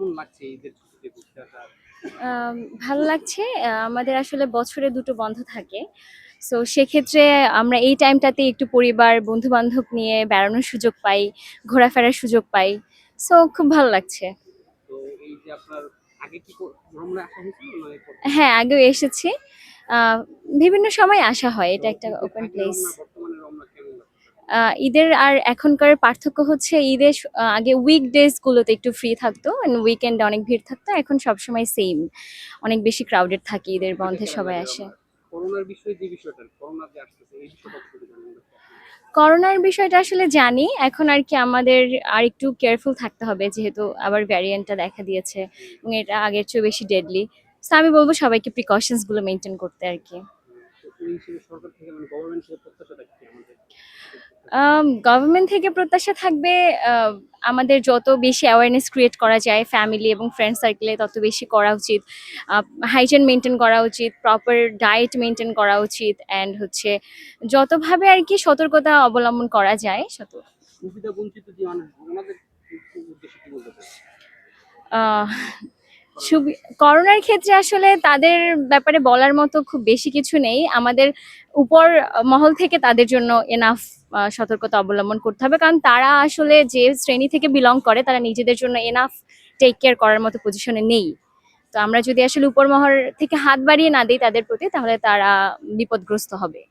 কেমন লাগছে ঈদের ছুটিতে ঘুরতে আসা ভালো লাগছে। আমাদের আসলে বছরে দুটো বন্ধ থাকে। সো সেক্ষেত্রে আমরা এই টাইমটাতে একটু পরিবার বন্ধু বান্ধব নিয়ে বেড়ানোর সুযোগ পাই ঘোরাফেরার সুযোগ পাই। সো খুব ভালো লাগছে। তো এই যে আপনার আগে কি ভ্রমণে আসা হয়েছিল না এই প্রথম? হ্যাঁ আগেও এসেছি। বিভিন্ন সময় আসা হয়। এটা একটা ওপেন প্লেস রমনা, বর্তমানে রমনা কেমন লাগছে ঈদের আর এখনকার পার্থক্য হচ্ছে ঈদের আগে উইক ডেজ গুলোতে একটু ফ্রি থাকতো উইকেন্ডে অনেক ভিড় থাকতো এখন সবসময় সেম অনেক বেশি ক্রাউডেড থাকে ঈদের বন্ধে সবাই আসে। করোনার বিষয়ে যে বিষয়টা করোনা যে আসতেছে এই বিষয়টা কতটুকু জানেন। আপনি? করোনার বিষয়টা আসলে জানি এখন আর কি আমাদের আর একটু কেয়ারফুল থাকতে হবে যেহেতু আবার ভ্যারিয়েন্টটা দেখা দিয়েছে এবং এটা আগের চেয়ে বেশি ডেডলি সো আমি বলব সবাইকে প্রিকশনসগুলো মেনটেন করতে আর কি। গভর্নমেন্ট থেকে গভর্নমেন্ট থেকে প্রত্যাশা থাকবে আমাদের যত বেশি অ্যাওয়ারনেস ক্রিয়েট করা যায় ফ্যামিলি এবং ফ্রেন্ড সার্কেলে তত বেশি করা উচিত। হাইজেন মেনটেন করা উচিত প্রপার ডায়েট মেনটেন করা উচিত অ্যান্ড হচ্ছে যতভাবে আর কি সতর্কতা অবলম্বন করা যায় শত সুবিধা বঞ্চিত যে মানুষ ওনাদের উদ্দেশ্যে কি বলতে আহ, সুবি- করোনার ক্ষেত্রে আসলে তাদের ব্যাপারে বলার মতো খুব বেশি কিছু নেই। আমাদের উপর মহল থেকে তাদের জন্য এনাফ সতর্কতা অবলম্বন করতে হবে। কারণ তারা আসলে যে শ্রেণি থেকে বিলং করে, তারা নিজেদের জন্য এনাফ টেক কেয়ার করার মতো পজিশনে নেই। তো আমরা যদি আসলে উপর মহল থেকে হাত বাড়িয়ে না দিই তাদের প্রতি, তাহলে তারা বিপদগ্রস্ত হবে।